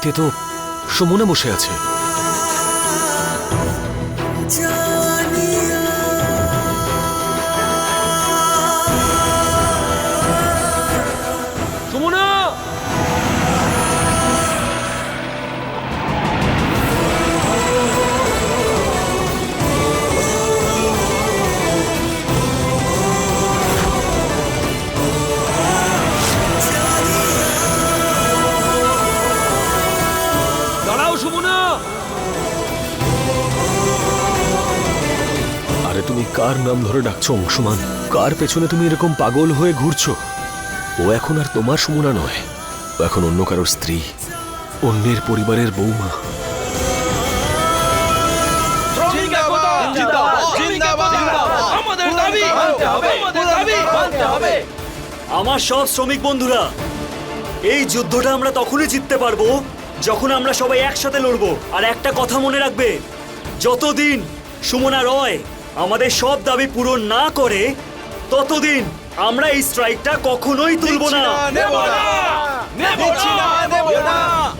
গাড়িতে তো সুমনা বসে আছে। কার নাম ধরে ডাকছো অংশমান? কার পেছনে তুমি এরকম পাগল হয়ে ঘুরছো? ও এখন আর তোমার সুমনা নয়। ও এখন অন্য কারোর স্ত্রী। অন্যের পরিবারের বৌমা। আমাদের দাবি! মানতে হবে! আমাদের দাবি! মানতে হবে! আমার সব শ্রমিক বন্ধুরা এই যুদ্ধটা আমরা তখনই জিততে পারব যখন আমরা সবাই একসাথে লড়বো। আর একটা কথা মনে রাখবে যতদিন সুমনা রয় আমাদের সব দাবি পূরণ না করে ততদিন আমরা এই স্ট্রাইকটা কখনোই তুলব না। নেব না। নেব না।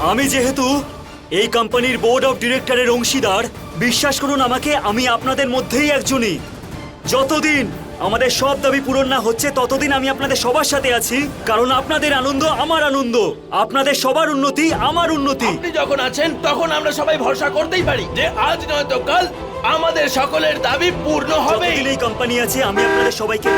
আমি যেহেতু এই কোম্পানির বোর্ড অফ ডিরেক্টরের অংশীদার বিশ্বাস করুন আমাকে আমি আপনাদের মধ্যেই একজনই। যতদিন আমাদের সব দাবি পূরণ না হচ্ছে ততদিন আমি আপনাদের সবার সাথে আছি কারণ আপনাদের আনন্দ আমার আনন্দ আপনাদের সবার উন্নতি আমার উন্নতি আপনি যখন আছেন তখন আমরা সবাই ভরসা করতেই পারি যে আজ নয়তো কাল আমাদের সকলের দাবি পূর্ণ হবে যতদিন এই কোম্পানি আছে আমি আপনাদের সবাইকে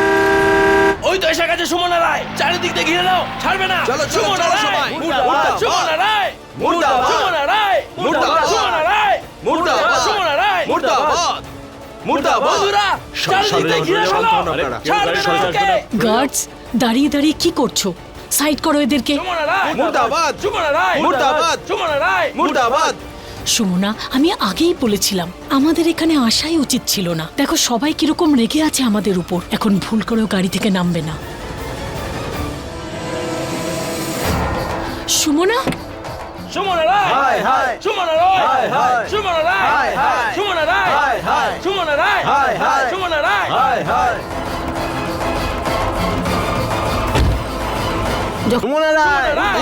ওই তো এসে গেছে সুমনা রায় চারিদিক দিয়ে ঘিরে নাও ছাড়বে না চলো, চলো, সুমনা চলো রায়! সবাই। মুর্দাবাদ! সুমনা রায় মুর্দাবাদ! সুমনা রায় মুর্দাবাদ! সুমনা রায় মুর্দাবাদ! সুমনা রায় মুর্দাবাদ গার্ডস দাঁড়িয়ে দাঁড়িয়ে কি করছ? সাইড করো এদেরকে। সুমনা রায় মুর্দাবাদ! সুমনা রায় মুর্দাবাদ! সুমনা রায় মুর্দাবাদ। সুমনা আমি আগেই বলেছিলাম আমাদের এখানে আসাই উচিত ছিল না। দেখো সবাই কীরকম রেগে আছে আমাদের উপর। এখন ভুল করেও গাড়ি থেকে নামবে না। সুমনা? সুমনা রায়। সুমনা রায়। সুমনা রায়। সুমনা রায়। রায় হায়, হায়। সুমনা রায় হায় হায় সুমনা রায় রায়।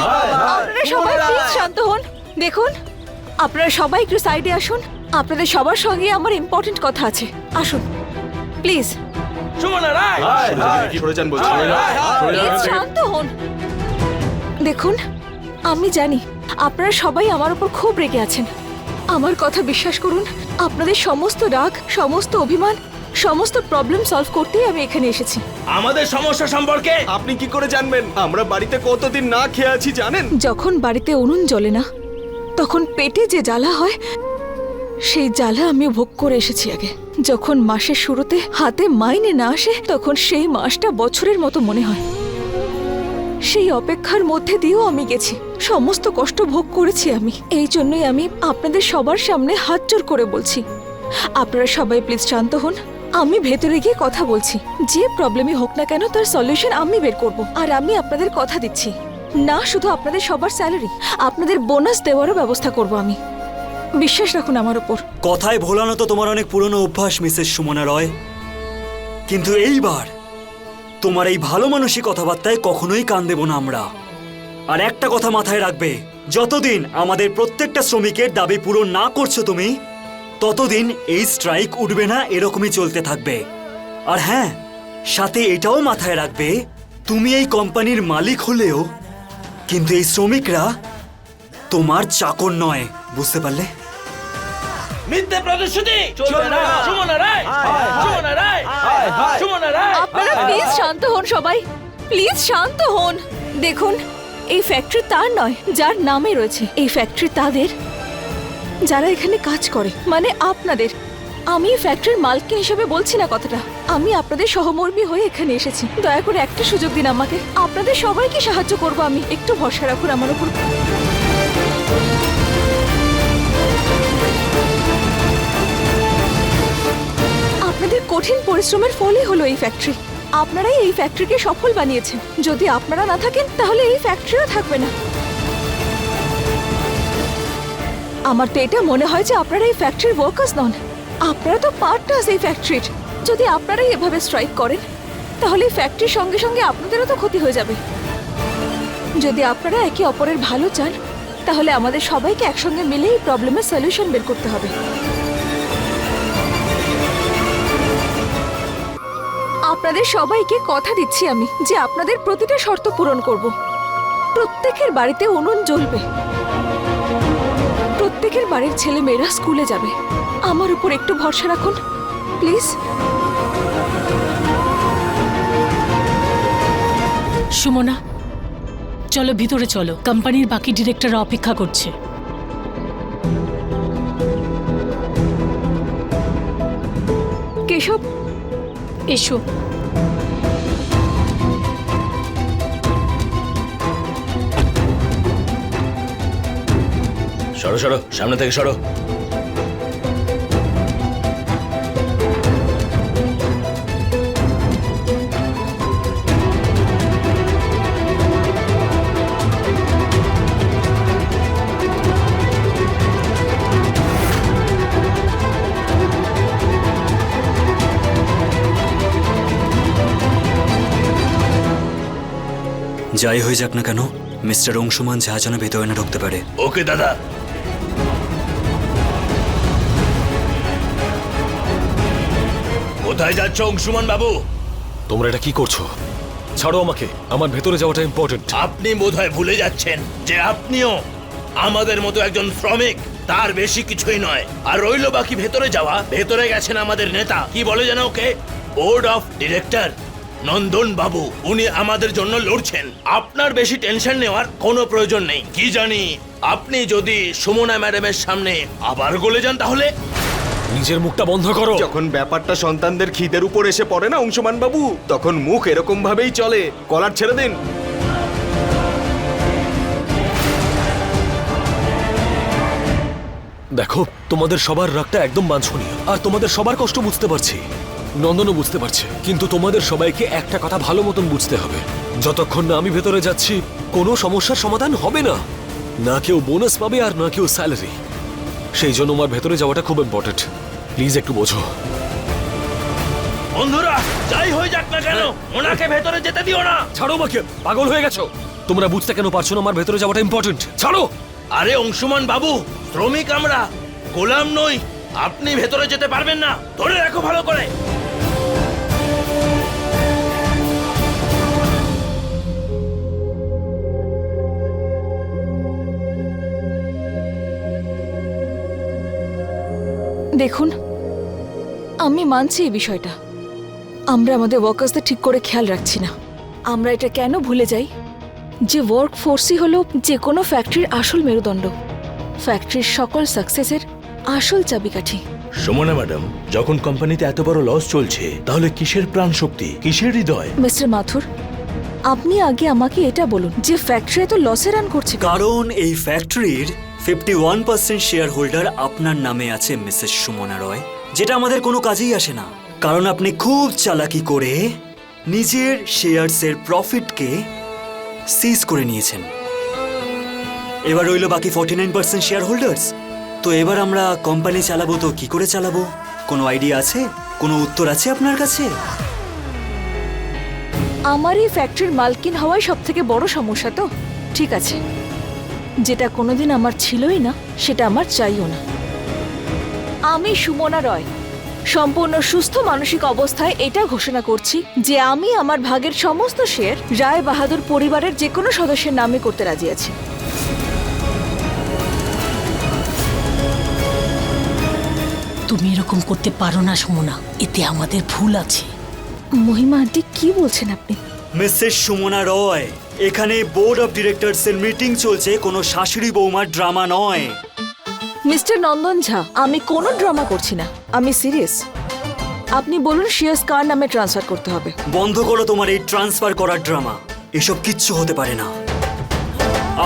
আপনারা সবাই প্লিজ শান্ত হন। দেখুন আপনারা সবাই একটু সাইডে আসুন। আপনাদের সবার সঙ্গে আমার ইম্পর্টেন্ট কথা আছে। আসুন প্লিজ সুমনা রায়। সরে যান বলছি। প্লিজ শান্ত হন। দেখুন আমি জানি আপনারা সবাই আমার উপর খুব রেগে আছেন। আমার কথা বিশ্বাস করুন আপনাদের সমস্ত রাগ সমস্ত অভিমান সমস্ত প্রবলেম সলভ করতেই আমি এখানে এসেছি। আমাদের সমস্যা সম্পর্কে? আপনি কি করে জানবেন? আমরা বাড়িতে কতদিন না খেয়ে আছি জানেন? যখন বাড়িতে উনুন জ্বলে না তখন পেটে যে জ্বালা হয় সেই জ্বালা আমি ভোগ করে এসেছি আগে। যখন মাসের শুরুতে হাতে মাইনে না আসে তখন সেই মাসটা বছরের মতো মনে হয়। সেই অপেক্ষার মধ্যে দিয়েও আমি গেছি। সমস্ত কষ্ট ভোগ করেছি আমি। এই জন্যই আমি আপনাদের সবার সামনে হাত জোর করে বলছি। আপনারা সবাই প্লিজ শান্ত হন। আমি ভেতরে গিয়ে কথা বলছি। যে প্রবলেমই হোক না কেন তার সলিউশন আমি বের করব। আর আমি আপনাদের কথা দিচ্ছি। না, শুধু আপনাদের সবার স্যালারি। আপনাদের বোনাস দেওয়ারও ব্যবস্থা করব আমি। বিশ্বাস রাখুন আমার ওপর কথায় ভোলানো তো তোমার অনেক পুরনো অভ্যাস, মিসেস সুমনা রয়। কিন্তু এইবার তোমার এই ভালো মানসিক কথাবার্তায় কখনোই কান দেব না আমরা। আর একটা কথা মাথায় রাখবে, যতদিন আমাদের প্রত্যেকটা শ্রমিকের দাবি পূরণ না করছ তুমি, ততদিন এই স্ট্রাইক উঠবে না, এরকমই চলতে থাকবে। আর হ্যাঁ সাথে এটাও মাথায় রাখবে, তুমি এই কোম্পানির মালিক হলেও, কিন্তু এই শ্রমিকরা তোমার চাকর নয়, বুঝতে পারলে? মিথ্যে প্রতিশ্রুতি? চলবে না। সুমনা রায়? সুমনা রায়? সুমনা রায়? আপনারা প্লিজ শান্ত হন সবাই। প্লিজ শান্ত হন। দেখুন এই ফ্যাক্টরি তার নয় যার নামে রয়েছে। এই ফ্যাক্টরি তাদের। যারা এখানে কাজ করে মানে আপনাদের। আমি এই ফ্যাক্টরির মালকিন হিসেবে বলছি না কথাটা। আমি আপনাদের সহমর্মী হয়ে এখানে এসেছি। দয়া করে একটা সুযোগ দিন আমাকে। আপনাদের সবাইকে সাহায্য করব আমি। একটু ভরসা রাখুন আমার উপর। আপনাদের কঠিন পরিশ্রমের ফলই হলো এই ফ্যাক্টরি আপনারাই এই ফ্যাক্টরিকে সফল বানিয়েছেন। যদি আপনারা না থাকেন, তাহলে এই ফ্যাক্টরিও থাকবে না। আমার তো এটা মনে হয় যে আপনারা এই ফ্যাক্টরির ওয়ার্কার্স নন। আপনারা তো পার্টনার্স এই ফ্যাক্টরির যদি আপনারাই এভাবে স্ট্রাইক করেন, তাহলে এই ফ্যাক্টরির সঙ্গে সঙ্গে আপনাদেরও তো ক্ষতি হয়ে যাবে। যদি আপনারা একে অপরের ভালো চান, তাহলে আমাদের সবাইকে একসঙ্গে মিলে এই প্রবলেমের সলিউশন বের করতে হবে। আপনাদের সবাইকে কথা দিচ্ছি আমি যে আপনাদের প্রতিটা শর্ত পূরণ করব। প্রত্যেকের বাড়িতে উনুন জ্বলবে। প্রত্যেকের বাড়ির ছেলে মেয়েরা স্কুলে যাবে। আমার উপর একটু ভরসা রাখুন প্লিজ। সুমনা চলো ভিতরে চলো। কোম্পানির বাকি ডিরেক্টররা অপেক্ষা করছে। কেশব এসো। সরো সরো সামনে থেকে সরো। যাই হয়ে যাক না কেন মিস্টার অংশুমান ঝা যেন ভেতরে না ঢুকতে পারে। ওকে দাদা। কোথায় যাচ্ছ অংশুমান বাবু? তোমরা এটা কি করছ? ছাড়ো আমাকে আমার ভেতরে যাওয়াটা ইম্পর্টেন্ট আপনি বোধহয় ভুলে যাচ্ছেন যে আপনিও আমাদের মতো একজন শ্রমিক তার বেশি কিছুই নয়। আর রইল বাকি ভেতরে যাওয়া ভেতরে গেছেন আমাদের নেতা। কি বলে যেন okay? Board of director Nandan বাবু উনি আমাদের জন্য লড়ছেন। আপনার বেশি টেনশন নেওয়ার কোনো প্রয়োজন নেই। কি জানি আপনি যদি সুমনা ম্যাডামের সামনে আবার গলে যান তাহলে? নিজের মুখটা বন্ধ করো। যখন ব্যাপারটা সন্তানদের খিদের উপর এসে পড়ে না অংশমান বাবু তখন মুখ এরকম ভাবেই চলে। কলার ছেড়ে দিন। দেখো তোমাদের সবার রাগটা একদম বাঞ্ছনীয়। আর তোমাদের সবার কষ্ট বুঝতে পারছি। নন্দনও বুঝতে পারছে। কিন্তু তোমাদের সবাইকে একটা কথা ভালো মতন বুঝতে হবে। যতক্ষণ না আমি ভেতরে যাচ্ছি কোনো সমস্যার সমাধান হবে না। না কেউ বোনাস পাবে আর না কেউ স্যালারি। সেই জন্য আমার ভেতরে যাওয়াটা খুব ইম্পর্টেন্ট প্লিজ একটু বোঝো। বন্ধুরা যাই হয়ে যাক না কেন ওনাকে ভেতরে যেতে দিও না। ছাড়ো আমাকে পাগল হয়ে গেছো। তোমরা বুঝতে কেন পারছ না আমার ভেতরে যাওয়াটা ইম্পর্টেন্ট ছাড়ো! আরে অংশুমান বাবু শ্রমিক আমরা গোলাম নই। আপনি ভেতরে যেতে পারবেন না। ধরে রাখো ভালো করে। দেখুন আমি মানছি এই বিষয়টা। আমরা আমাদের ওয়ার্কার্সদের ঠিক করে খেয়াল রাখছি না। আমরা এটা কেন ভুলে যাই? যে ওয়ার্ক ফোর্সই হলো যে কোনো ফ্যাক্টরির আসল মেরুদণ্ড। ফ্যাক্টরির সকল সাকসেসের আসল চাবিকাঠি। সুমনা ম্যাডাম যখন কোম্পানিতে এত বড় লস চলছে তাহলে কিসের প্রাণ শক্তি? কিসের হৃদয়? মিস্টার মাথুর আপনি আগে আমাকে এটা বলুন যে ফ্যাক্টরি এত লসে রান করছে কারণ এই ফ্যাক্টরির fifty one percent shareholder আপনার নামে আছে মিসেস সুমনা রয়, যেটা আমাদের কোনো কাজেই আসে না। কারণ আপনি খুব চালাকি করে নিজের শেয়ারসের প্রফিটকে সিজ করে নিয়েছেন। এবার রইল বাকি forty nine percent shareholders তো এবার আমরা কোম্পানি চালাবো তো কি করে চালাবো? কোনো আইডিয়া আছে? কোনো উত্তর আছে আপনার কাছে? আমার এই ফ্যাক্টরির মালকিন হওয়াই সব থেকে বড় সমস্যা তো। ঠিক আছে। যেটা কোনোদিন আমার ছিলই না সেটা আমার চাইও না। আমি সুমনা রয়। সম্পূর্ণ সুস্থ মানসিক অবস্থায় এটা ঘোষণা করছি যে আমি আমার ভাগের সমস্ত শেয়ার রায় বাহাদুর পরিবারের যে কোনো সদস্যের নামে করতে রাজি আছি। তুমি এরকম করতে পারো না সুমনা। এতে আমাদের ভুল আছে। মহিমা আন্টি কি বলছেন আপনি? মিসেস সুমনা রয় এখানে বোর্ড অফ ডিরেক্টরস এর মিটিং চলছে কোনো শাশুড়ি বৌমার ড্রামা নয়। মিস্টার নন্দন ঝা আমি কোনো ড্রামা করছি না আমি সিরিয়াস। আপনি বলুন শেয়ার্স কার নামে ট্রান্সফার করতে হবে। বন্ধ করো তোমার এই ট্রান্সফার করার ড্রামা এসব কিচ্ছু হতে পারে না।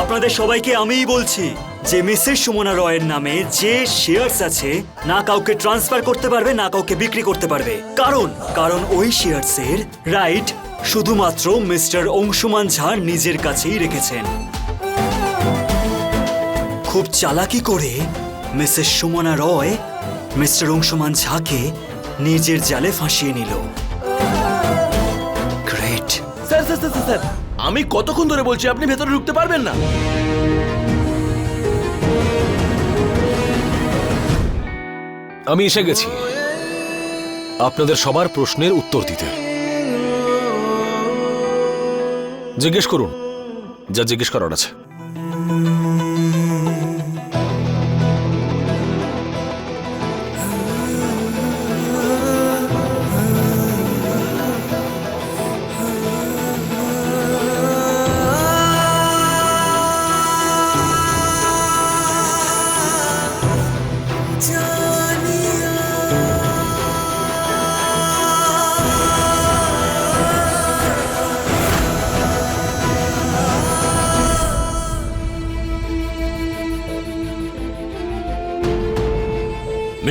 আপনাদের সবাইকে আমিই বলছি যে মিসেস সুমনা রয়ের নামে যে শেয়ারস আছে না কাউকে ট্রান্সফার করতে পারবে না কাউকে বিক্রি করতে পারবে। কারণ কারণ ওই শেয়ারসের রাইট শুধুমাত্র মিস্টার অংশুমান ঝা নিজের কাছেই রেখেছেন। খুব চালাকি করে মিসেস সুমনা রয় মিস্টার অংশুমান ঝাকে নিজের জালে ফাঁসিয়ে নিল। Great sir sir sir sir, sir আমি কতক্ষণ ধরে বলছি আপনি ভেতরে ঢুকতে পারবেন না? আমি এসে গেছি। আপনাদের সবার প্রশ্নের উত্তর দিতে। জিজ্ঞেস করুন যা জিজ্ঞেস করার আছে।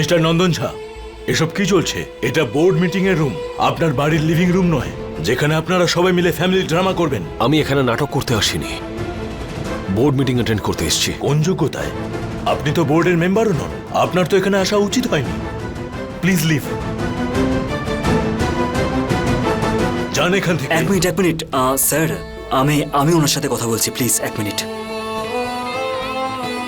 মিস্টার নন্দন ঝা এসব কি চলছে? এটা বোর্ড মিটিং এর রুম আপনার বাড়ির লিভিং রুম নয় যেখানে আপনারা সবাই মিলে ফ্যামিলি ড্রামা করবেন। আমি এখানে নাটক করতে আসিনি। বোর্ড মিটিং অ্যাটেন্ড করতে এসেছি। কোন যোগ্যতায়? আপনি তো বোর্ডের মেম্বারও নন আপনার তো এখানে আসা উচিত হয়নি। প্লিজ লিভ যান এখান থেকে। এক মিনিট এক মিনিট। স্যার আমি আমি ওনার সাথে কথা বলছি প্লিজ এক মিনিট।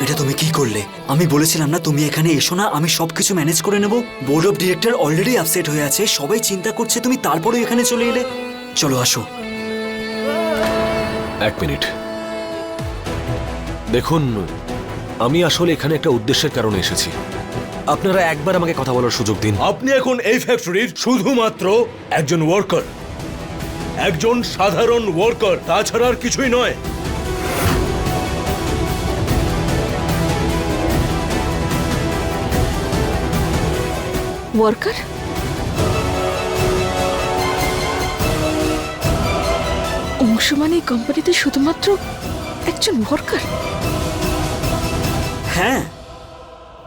এটা তুমি কি করলে? আমি বলেছিলাম না তুমি এখানে এসো না আমি সবকিছু ম্যানেজ করে নেব। Board of director already upset হয়ে আছে সবাই চিন্তা করছে তুমি তারপরেও এখানে চলে এলে। চলো আসো। এক মিনিট। দেখুন আমি আসলে এখানে একটা উদ্দেশ্যের কারণে এসেছি। আপনারা একবার আমাকে কথা বলার সুযোগ দিন। আপনি এখন এই ফ্যাক্টরির শুধুমাত্র একজন ওয়ার্কার একজন সাধারণ ওয়ার্কার তাছাড়া আর কিছুই নয়। ওয়ার্কার? অংশমান এই কোম্পানিতে শুধুমাত্র একজন ওয়ার্কার? হ্যাঁ।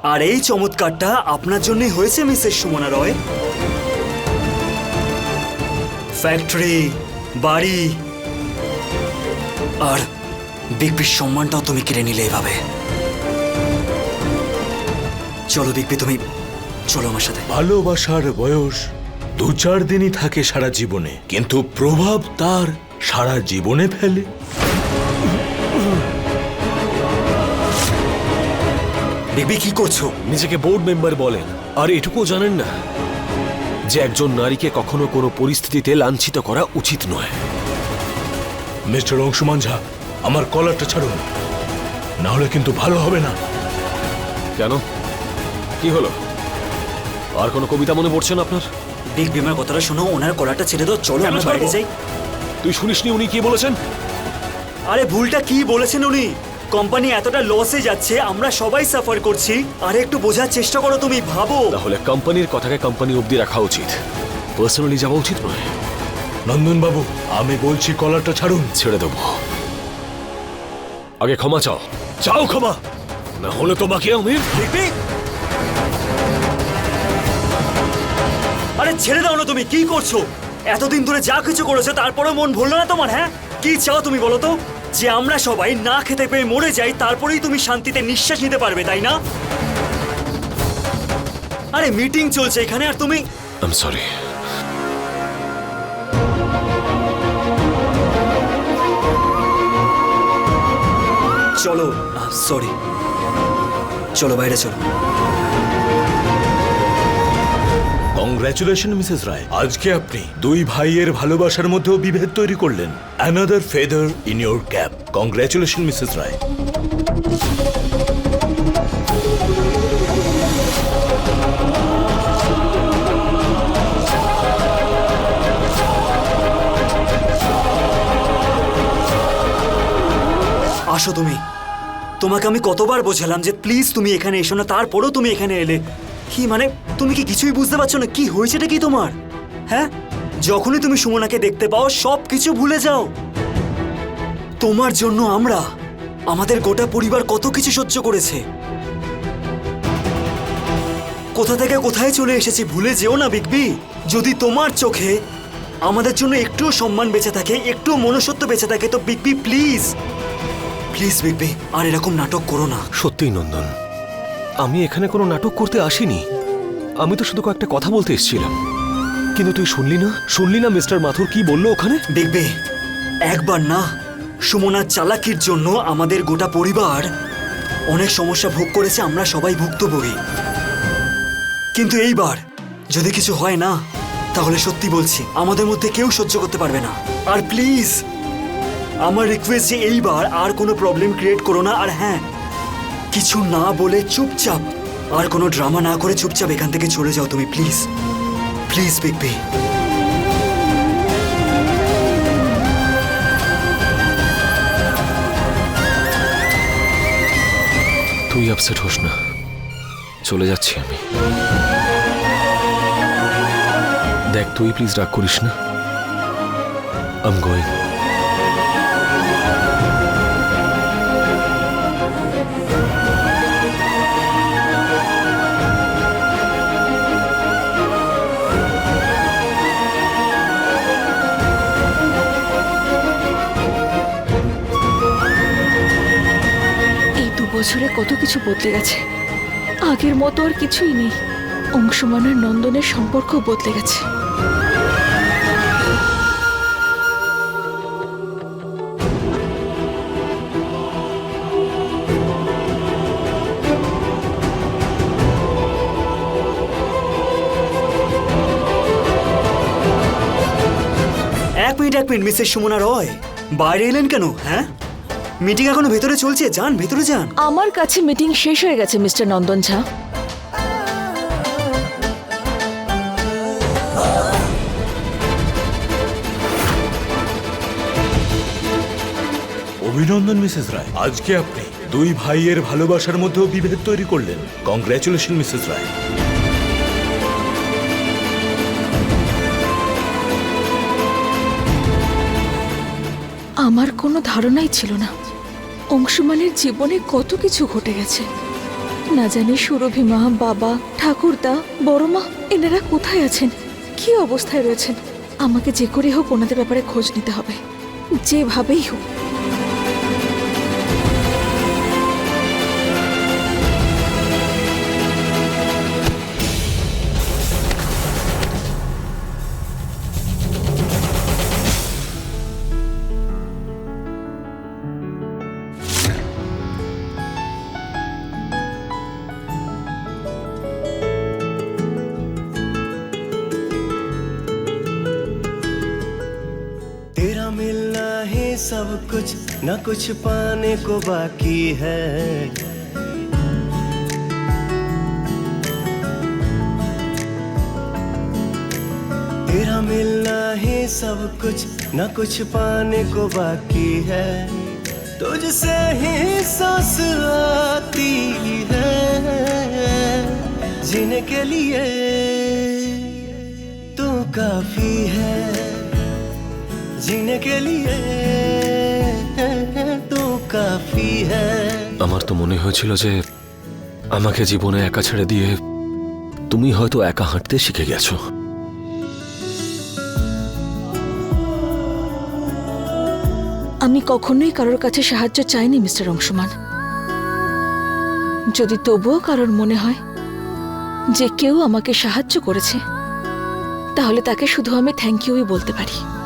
আর এই চমৎকারটা আপনার জন্যই হয়েছে, মিসেস সুমনা রয়। ফ্যাক্টরি, বাড়ি। আর বিগবির সম্মানটাও তুমি কেড়ে নিলে এভাবে। চলো বিগ বি, তুমি চলো আমার সাথে। ভালোবাসার বয়স দু চার দিনই থাকে সারা জীবনে কিন্তু প্রভাব তার সারা জীবনে ফেলে। বিগ কি করছ? নিজেকে বোর্ড মেম্বার বলেন আর এটুকুও জানেন না যে একজন নারীকে কখনো কোনো পরিস্থিতিতে লাঞ্ছিত করা উচিত নয়। মিস্টার অংশুমান ঝা আমার কলারটা ছাড়ুন। না হলে কিন্তু ভালো হবে না। কেন? কি হলো? আর কোনো কবিতা মনে পড়ছে না আপনার? বিগ বিমার কথাটা শোনো ওনার কলারটা ছেড়ে দাও চলো আমরা? বাইরে যাই। তুই শুনিসনি উনি কি বলেছেন? আরে ভুলটা কি বলেছেন উনি? কোম্পানি এতটা লসে যাচ্ছে আমরা সবাই সাফার করছি। আরে একটু বোঝার চেষ্টা করো তুমি ভাবো। তাহলে কোম্পানির কথাকে কোম্পানি অবধি রাখা উচিত। পার্সোনালি যাওয়া উচিত নয়। নন্দন বাবু আমি বলছি কলারটা ছাড়ুন। ছেড়ে দেবো। আগে ক্ষমা চাও। চাও ক্ষমা? না হলে তোমাকে আমি আরে ছেড়ে দাও না তুমি কি করছ? এতদিন ধরে যা কিছু করেছ তারপরে মন ভরলো না তোমার হ্যাঁ? কি চাও তুমি বলো তো? যে আমরা সবাই না খেতে পেয়ে মরে যাই তারপরেই তুমি শান্তিতে নিঃশ্বাস নিতে পারবে তাই না? আরে মিটিং চলছে এখানে আর তুমি? আম সরি চলো সরি চলো বাইরে চলো। কংগ্রাচুলেশন মিসেস রায় আজকে আপনি দুই ভাইয়ের ভালোবাসার মধ্যেও বিভেদ তৈরি করলেন। Another feather in your cap congratulation Mrs Roy আসো তুমি। তোমাকে আমি কতবার বোঝালাম যে প্লিজ তুমি এখানে এসো না, তারপরেও তুমি এখানে এলে। কি মানে? তুমি কি কিছুই বুঝতে পারছ না? কি হয়েছেটা কি তোমার? হ্যাঁ? যখনই তুমি সুমনাকে দেখতে পাও সব কিছু ভুলে যাও। তোমার জন্য আমরা, আমাদের গোটা পরিবার কত কিছু সহ্য করেছে। কোথা থেকে কোথায় চলে এসেছি ভুলে যেও না বিগবি যদি তোমার চোখে আমাদের জন্য একটুও সম্মান বেঁচে থাকে, একটুও মনুষ্যত্ব বেঁচে থাকে, তো Big B please please Big B আর এরকম নাটক করো না। সত্যিই নন্দন আমি এখানে কোনো নাটক করতে আসিনি। আমি তো শুধু কয়েকটা কথা বলতে এসেছিলাম। কিন্তু তুই শুনলি না? শুনলি না মিস্টার মাথুর কি বলল ওখানে? দেখবে, একবার না, সুমনার চালাকির জন্য আমাদের গোটা পরিবার অনেক সমস্যা ভোগ করেছে, আমরা সবাই ভুক্তভোগী। কিন্তু এইবার, যদি কিছু হয় না, তাহলে সত্যি বলছি, আমাদের মধ্যে কেউ সহ্য করতে পারবে না। আর প্লিজ, আমার রিকোয়েস্ট যে এইবার আর কোনো প্রবলেম ক্রিয়েট করো না, আর হ্যাঁ কিছু না বলে চুপচাপ, আর কোনো ড্রামা না করে চুপচাপ এখান থেকে চলে যাও তুমি, প্লিজ। প্লিজ বিগবি তুই আপসেট হোস না। চলে যাচ্ছি আমি। দেখ, তুই প্লিজ রাগ করিস না। আম গোয়িং বছরে কত কিছু বদলে গেছে। আগের মতো আর কিছুই নেই। অংশমান আর নন্দনের সম্পর্ক বদলে গেছে। এক মিনিট এক মিনিট, মিসেস সুমনা রয়। বাইরে এলেন কেন হ্যাঁ? মিটিং এখনও ভেতরে চলছে যান ভেতরে যান। আমার কাছে মিটিং শেষ হয়ে গেছে মিস্টার নন্দন ঝা। অভিনন্দন মিসেস রায়। আজকে আপনি দুই ভাইয়ের ভালোবাসার মধ্যেও বিভেদ তৈরি করলেন। Congratulation Mrs Roy. আমার কোনো ধারণাই ছিল না। অংশুমানের জীবনে কত কিছু ঘটে গেছে। না জানি সুরভি মা, বাবা, ঠাকুরদা, বড় মা, এনারা কোথায় আছেন? কি অবস্থায় রয়েছেন? আমাকে যে করে হোক ওনাদের ব্যাপারে খোঁজ নিতে হবে। যেভাবেই হোক। न कुछ पाने को बाकी है। तेरा मिलना ही सब कुछ, न कुछ पाने को बाकी है। तुझसे ही सांस आती है, जीने के लिए तू काफ़ी है, जीने के लिए হ্যাঁ। আমার তো মনে হয়েছিল যে আমাকে জীবনে একা ছেড়ে দিয়ে তুমি হয়তো একা হাঁটতে শিখে গেছো। আমি কখনোই কারোর কাছে সাহায্য চাইনি মিস্টার অংশমান। যদি তবুও কারোর মনে হয় যে কেউ আমাকে সাহায্য করেছে তাহলে তাকে শুধু আমি থ্যাংক ইউই বলতে পারি।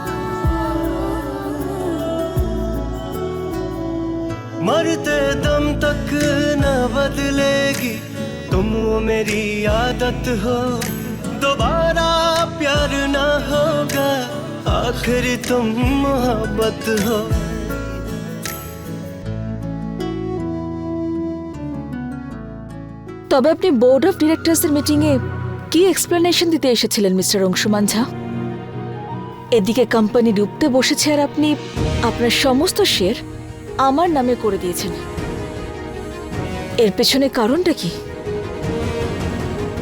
मरते दम तक न बदलेगी तुम वो मेरी आदत हो दोबारा प्यार ना होगा आखिर तुम मोहब्बत हो তবে আপনি বোর্ড অফ ডিরেক্টরসের মিটিংয়ে কি এক্সপ্লেনেশন দিতে এসেছিলেন মিস্টার অংশুমান ঝা এদিকে কোম্পানি ডুবতে বসেছে আর আপনি আপনার সমস্ত শেয়ার আমার নামে করে দিয়েছেন। এর পেছনে কারণটা কি?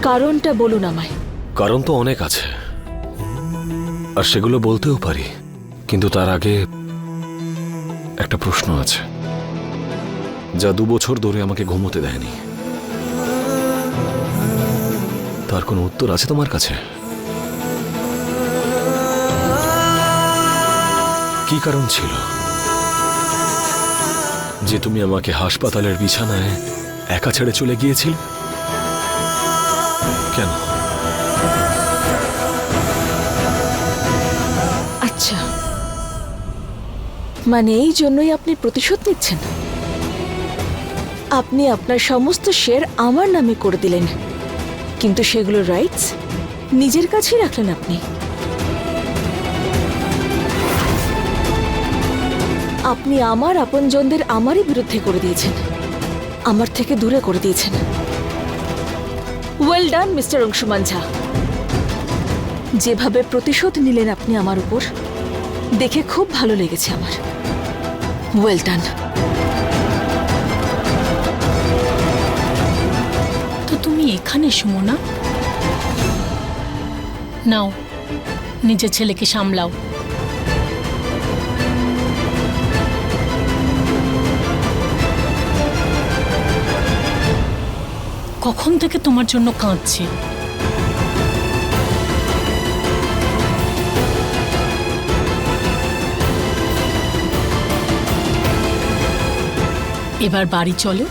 কারণটা বলুন আমায়। কারণ তো অনেক আছে। আর সেগুলো বলতেও পারি। কিন্তু তার আগে একটা প্রশ্ন আছে। যা দু বছর ধরে আমাকে ঘুমোতে দেয়নি। তার কোনো উত্তর আছে তোমার কাছে? কি কারণ ছিল? যে তুমি আমাকে হাসপাতালের বিছানায় একা ছেড়ে চলে গিয়েছিল? কেন? আচ্ছা। মানে এই জন্যই আপনি প্রতিশোধ নিচ্ছেন? আপনি আপনার সমস্ত শেয়ার আমার নামে করে দিলেন। কিন্তু সেগুলোর রাইটস নিজের কাছেই রাখলেন আপনি। আপনি আমার আপনজনদের আমারই বিরুদ্ধে করে দিয়েছেন। আমার থেকে দূরে করে দিয়েছেন। Well done mister Anshuman Jha যেভাবে প্রতিশোধ নিলেন আপনি আমার উপর, দেখে খুব ভালো লেগেছে আমার। ওয়েল ডান তো তুমি এখানে সুমনা নাও, নিজের ছেলেকে সামলাও। কখন থেকে তোমার জন্য কাঁদছি? এবার বাড়ি চলো।